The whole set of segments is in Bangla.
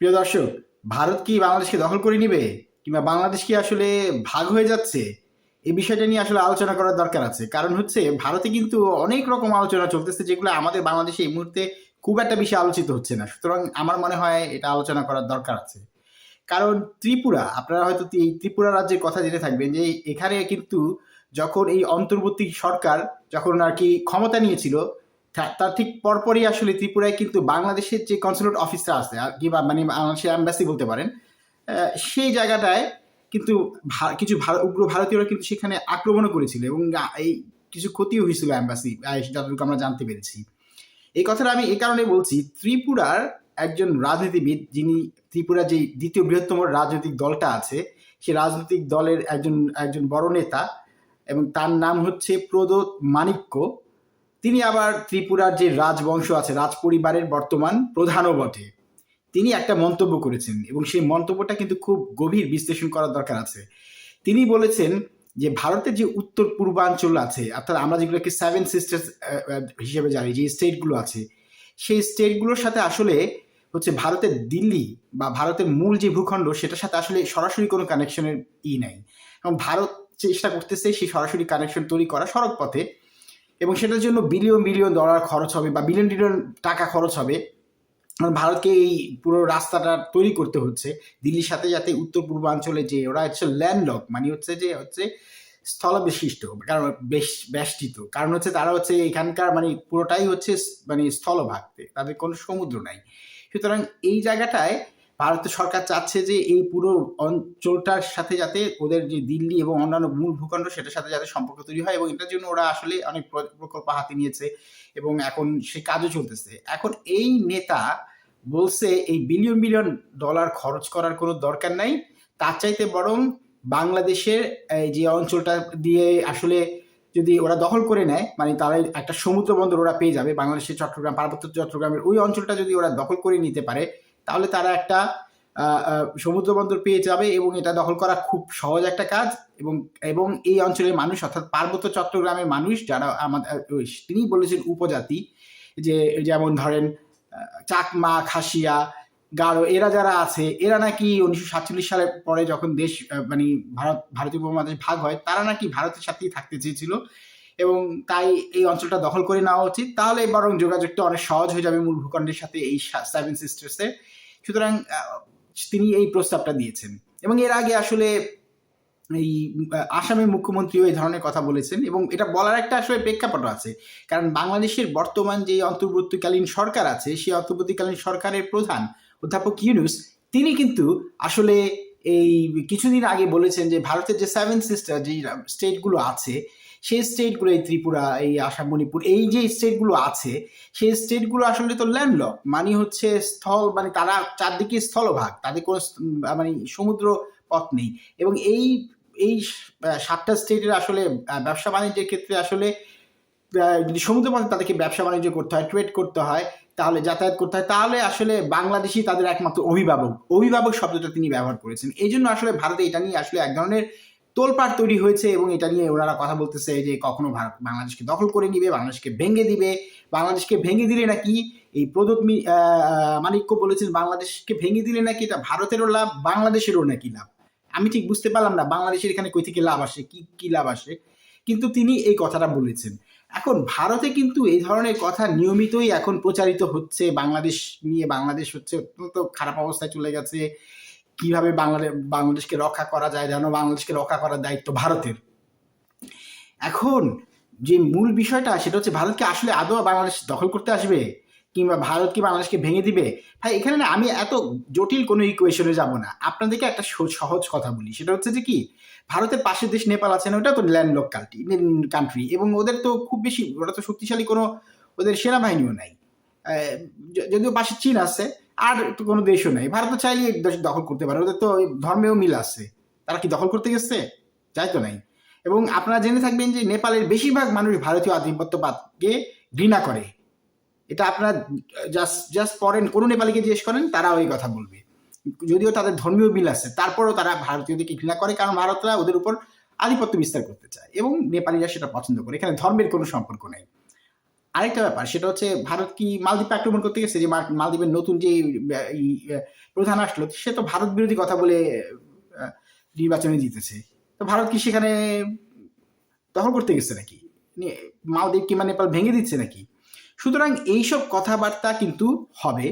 প্রিয় দর্শক, ভারত কি বাংলাদেশকে দখল করে নিবে? কিংবা বাংলাদেশ কি আসলে ভাগ হয়ে যাচ্ছে? এই বিষয়টা নিয়ে আসলে আলোচনা করার দরকার আছে। কারণ হচ্ছে, ভারতে কিন্তু অনেক রকম আলোচনা চলতেছে, যেগুলো আমাদের বাংলাদেশে এই মুহূর্তে খুব একটা বেশি আলোচিত হচ্ছে না। সুতরাং আমার মনে হয় এটা আলোচনা করার দরকার আছে। কারণ ত্রিপুরা, আপনারা হয়তো এই ত্রিপুরা রাজ্যের কথা জেনে থাকবেন যে, এখানে কিন্তু যখন এই অন্তর্বর্তী সরকার যখন আর কি ক্ষমতা নিয়েছিল তার ঠিক পরপরই আসলে ত্রিপুরায় কিন্তু বাংলাদেশের যে কনসুলেট অফিসটা আছে, আর কি বা মানে বাংলাদেশের অ্যাম্বাসি বলতে পারেন সেই জায়গাটায় কিন্তু কিছু উগ্র ভারতীয়রা কিন্তু সেখানে আক্রমণও করেছিল এবং এই কিছু ক্ষতিও হয়েছিল অ্যাম্বাসি যতটুকু আমরা জানতে পেরেছি। এই কথাটা আমি এই কারণে বলছি, ত্রিপুরার একজন রাজনীতিবিদ যিনি ত্রিপুরা যে দ্বিতীয় বৃহত্তম রাজনৈতিক দলটা আছে, সে রাজনৈতিক দলের একজন একজন বড় নেতা এবং তার নাম হচ্ছে প্রদোত মাণিক্য তিনি আবার ত্রিপুরার যে রাজবংশ আছে রাজ পরিবারের বর্তমান প্রধানও বটে। তিনি একটা মন্তব্য করেছেন এবং সেই মন্তব্যটা কিন্তু খুব গভীর বিশ্লেষণ করার দরকার আছে। তিনি বলেছেন যে, ভারতের যে উত্তর পূর্বাঞ্চল আছে, অর্থাৎ আমরা যেগুলোকে সেভেন সিস্টার্স হিসেবে জানি, যে স্টেটগুলো আছে, সেই স্টেটগুলোর সাথে আসলে হচ্ছে ভারতের দিল্লি বা ভারতের মূল যে ভূখণ্ড, সেটার সাথে আসলে সরাসরি কোনো কানেকশনের ই নাই। এবং ভারত চেষ্টা করতেছে সেই সরাসরি কানেকশন তৈরি করা সড়ক পথে এবং সেটার জন্য বিলিয়ন বিলিয়ন ডলার খরচ হবে বা বিলিয়ন বিলিয়ন টাকা খরচ হবে। ভারতকে এই পুরো রাস্তাটা তৈরি করতে হচ্ছে। দিল্লির সাথে যাতে উত্তর পূর্বাঞ্চলে যে ওরা হচ্ছে ল্যান্ডলক মানে হচ্ছে যে হচ্ছে স্থলবিশিষ্ট, কারণ বেশ, বেষ্টিত। কারণ হচ্ছে তারা হচ্ছে এখানকার মানে পুরোটাই হচ্ছে মানে স্থলভাগ। তাদের কোনো সমুদ্র নাই। সুতরাং এই জায়গাটায় ভারতের সরকার চাচ্ছে যে এই পুরো অঞ্চলটার সাথে যাতে ওদের যে দিল্লি এবং অন্যান্য মূল ভূখণ্ড সেটার সাথে যাতে সম্পর্ক তৈরি হয় এবং এটার জন্য ওরা আসলে অনেক প্রকল্প হাতে নিয়েছে এবং এখন সে কাজও চলতেছে। এখন এই নেতা বলছে এই বিলিয়ন বিলিয়ন ডলার খরচ করার কোনো দরকার নাই। তার চাইতে বরং বাংলাদেশের এই যে অঞ্চলটা দিয়ে আসলে যদি ওরা দখল করে নেয় মানে তারা একটা সমুদ্র বন্দর ওরা পেয়ে যাবে। বাংলাদেশের চট্টগ্রাম, পার্বত্য চট্টগ্রামের ওই অঞ্চলটা যদি ওরা দখল করে নিতে পারে তাহলে তারা একটা সমুদ্র বন্দর পেয়ে যাবে এবং এটা দখল করা খুব সহজ একটা কাজ এবং এবং এই অঞ্চলের মানুষ অর্থাৎ পার্বত্য চট্টগ্রামের মানুষ যারা আমাদের তিনি বলেছেন উপজাতি যে যেমন ধরেন চাকমা, খাসিয়া, গারো, এরা যারা আছে, এরা নাকি উনিশশো সাতচল্লিশ সালের পরে যখন দেশ মানে ভারত, ভারতীয় উপমহাদেশ ভাগ হয়, তারা নাকি ভারতের সাথেই থাকতে চেয়েছিল এবং তাই এই অঞ্চলটা দখল করে নেওয়া উচিত। তাহলে বরং যোগাযোগটা অনেক সহজ হয়ে যাবে মূল ভূখণ্ডের সাথে এই সেভেন সিস্টার্সের সুতরাং তিনি এই প্রস্তাবটা দিয়েছেন। এবং এর আগে আসলে এই আসামের মুখ্যমন্ত্রীও এই ধরনের কথা বলেছেন এবং এটা বলার একটা আসলে প্রেক্ষাপট আছে। কারণ বাংলাদেশের বর্তমান যে অন্তর্বর্তীকালীন সরকার আছে, সেই অন্তর্বর্তীকালীন সরকারের প্রধান অধ্যাপক ইউনুস, তিনি কিন্তু আসলে এই কিছুদিন আগে বলেছেন যে ভারতের যে সেভেন সিস্টার যে স্টেটগুলো আছে, সেই স্টেটগুলো এই ত্রিপুরা, এই আসাম, মণিপুর, এই যে স্টেটগুলো আছে, সেই স্টেটগুলো আসলে তো ল্যান্ডলক মানে হচ্ছে স্থল মানে তারা চারদিকে স্থলভাগ, তাদের কোনো মানে সমুদ্র পথ নেই। এবং এই এই সাতটা স্টেটের আসলে ব্যবসা বাণিজ্যের ক্ষেত্রে আসলে যদি সমুদ্র পথে তাদেরকে ব্যবসা বাণিজ্য করতে হয় ট্রেড করতে হয় তাহলে যাতায়াত করতে হয়। তাহলে আসলে বাংলাদেশই তাদের একমাত্র অভিভাবক। অভিভাবক শব্দটা তিনি ব্যবহার করেছেন। এই জন্য আসলে ভারতে এটা নিয়ে আসলে এক ধরনের তোলপাড় তৈরি হয়েছে এবং এটা নিয়ে ওনারা কথা বলতেছে যে কখনো ভারত বাংলাদেশকে দখল করে নিবে বাংলাদেশকে ভেঙে দিবে। বাংলাদেশকে ভেঙে দিলে নাকি এই আহ, মানিক্য বলেছেন বাংলাদেশকে ভেঙে দিলে নাকি এটা ভারতেরও লাভ বাংলাদেশেরও নাকি লাভ। আমি ঠিক বুঝতে পারলাম না বাংলাদেশের এখানে কই থেকে লাভ আসে কি কি লাভ আসে। কিন্তু তিনি এই কথাটা বলেছেন। এখন ভারতে কিন্তু এই ধরনের কথা নিয়মিতই এখন প্রচারিত হচ্ছে। বাংলাদেশ নিয়ে বাংলাদেশ হচ্ছে অত্যন্ত খারাপ অবস্থায় চলে গেছে। কীভাবে বাংলাদেশ বাংলাদেশকে রক্ষা করা যায়, যেন বাংলাদেশকে রক্ষা করার দায়িত্ব ভারতের। এখন যে মূল বিষয়টা, সেটা হচ্ছে ভারতকে আসলে আদৌ বাংলাদেশ দখল করতে আসবে? কিংবা ভারত কি বাংলাদেশকে ভেঙে দিবে? ভাই, এখানে না আমি এত জটিল কোনো ইকুয়েশনে যাব না। আপনাদেরকে একটা সহ- সহজ কথা বলি। সেটা হচ্ছে যে কি? ভারতের পাশের দেশ নেপাল আছে না, ওটা তো ল্যান্ডলক কান্ট্রি কান্ট্রি এবং ওদের তো খুব বেশি, ওরা তো শক্তিশালী কোনো ওদের সেনাবাহিনীও নাই। যদিও পাশে চীন আছে, আর কোনো দেশও নাই। ভারত তো চাইলেই দেশ দখল করতে পারে, ওদের তো ধর্মেও মিল আছে। তারা কি দখল করতে গেছে? চাই তো নাই। এবং আপনারা জেনে থাকবেন যে নেপালের বেশিরভাগ মানুষ ভারতীয় আধিপত্যবাদকে ঘৃণা করে। এটা আপনারা জাস্ট জাস্ট পড়েন, কোনো নেপালিকে জিজ্ঞেস করেন, তারা ওই কথা বলবে। যদিও তাদের ধর্মীয় মিল আছে, তারপরেও তারা ভারতীয়দেরকে ঘৃণা করে, কারণ ভারতরা ওদের উপর আধিপত্য বিস্তার করতে চায়, এবং নেপালিরা সেটা পছন্দ করে। এখানে ধর্মের কোনো সম্পর্ক নেই। আরেকটা ব্যাপার, সেটা হচ্ছে ভারত কি মালদ্বীপে আক্রমণ করতে গেছে? যে মালদ্বীপের নতুন যে প্রধান আসলো, সে তো ভারত বিরোধী কথা বলে নির্বাচনে জিতেছে। তো ভারত কি সেখানে দখল করতে গেছে নাকি? মালদ্বীপ কিংবা নেপাল ভেঙে দিচ্ছে নাকি? সুতরাং এইসব কথাবার্তা কিন্তু হবে,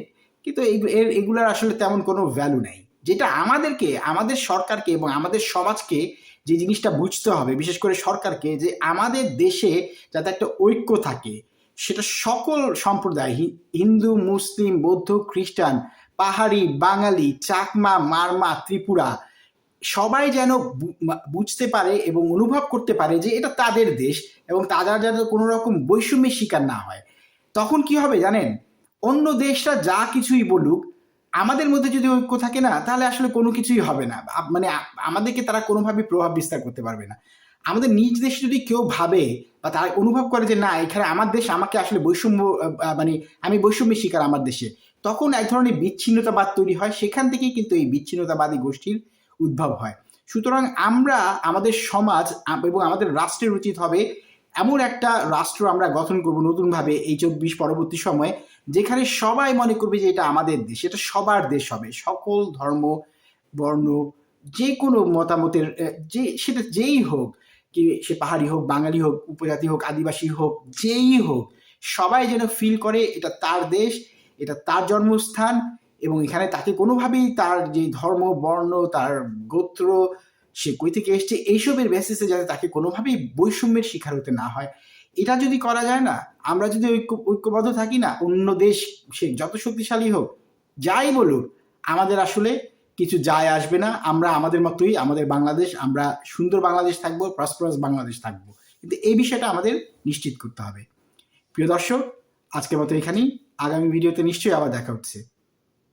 কিন্তু এর, এগুলার আসলে তেমন কোনো ভ্যালু নাই। যেটা আমাদেরকে, আমাদের সরকারকে এবং আমাদের সমাজকে যে জিনিসটা বুঝতে হবে, বিশেষ করে সরকারকে, যে আমাদের দেশে যাতে একটা ঐক্য থাকে, সেটা সকল সম্প্রদায় হিন্দু, মুসলিম, বৌদ্ধ, খ্রিস্টান, পাহাড়ি, বাঙালি, চাকমা, মারমা, ত্রিপুরা, সবাই যেন বুঝতে পারে এবং অনুভব করতে পারে যে এটা তাদের দেশ এবং তারা যেন কোনো রকম বৈষম্যের শিকার না হয়। তখন কি হবে জানেন? অন্য দেশরা যা কিছুই বলুক, আমাদের মধ্যে যদি ঐক্য থাকে না, তাহলে আসলে কোনো কিছুই হবে না। মানে আমাদেরকে তারা কোনোভাবে প্রভাব বিস্তার করতে পারবে না। আমাদের নিজ দেশে যদি কেউ ভাবে বা তারা অনুভব করে যে না, এখানে আমার দেশ আমাকে আসলে বৈষম্য মানে আমি বৈষম্যের শিকার আমার দেশে, তখন এক ধরনের বিচ্ছিন্নতাবাদ তৈরি হয়। সেখান থেকেই কিন্তু এই বিচ্ছিন্নতাবাদী গোষ্ঠীর উদ্ভব হয়। সুতরাং আমরা, আমাদের সমাজ এবং আমাদের রাষ্ট্রের উচিত হবে এমন একটা রাষ্ট্র আমরা গঠন করব নতুনভাবে এই চব্বিশ পরবর্তী সময়ে, যেখানে সবাই মনে করবে যে এটা আমাদের দেশ, এটা সবার দেশ হবে। সকল ধর্ম, বর্ণ, যে কোনো মতামতের যে, সেটা যেই হোক, কি সে পাহাড়ি হোক, বাঙালি হোক, উপজাতি হোক, আদিবাসী হোক, যেই হোক, সবাই যেন ফিল করে এটা তার দেশ, এটা তার জন্মস্থান এবং এখানে তাকে কোনোভাবেই তার যে ধর্ম, বর্ণ, তার গোত্র সে কই থেকে এসছে? এইসবের বেসিসে যাতে তাকে কোনোভাবেই বৈষম্যের শিকার হতে না হয়। এটা যদি করা যায় না, আমরা যদি ঐক্য, ঐক্যবদ্ধ থাকি না, অন্য দেশ সে যত শক্তিশালী হোক, যাই বলুক, আমাদের আসলে কিছু যায় আসবে না। আমরা আমাদের মতোই, আমাদের বাংলাদেশ, আমরা সুন্দর বাংলাদেশ থাকব প্রসপারাস বাংলাদেশ থাকব। কিন্তু এই বিষয়টা আমাদের নিশ্চিত করতে হবে। প্রিয় দর্শক, আজকের মতো এখানেই। আগামী ভিডিওতে নিশ্চয়ই আবার দেখা হচ্ছে।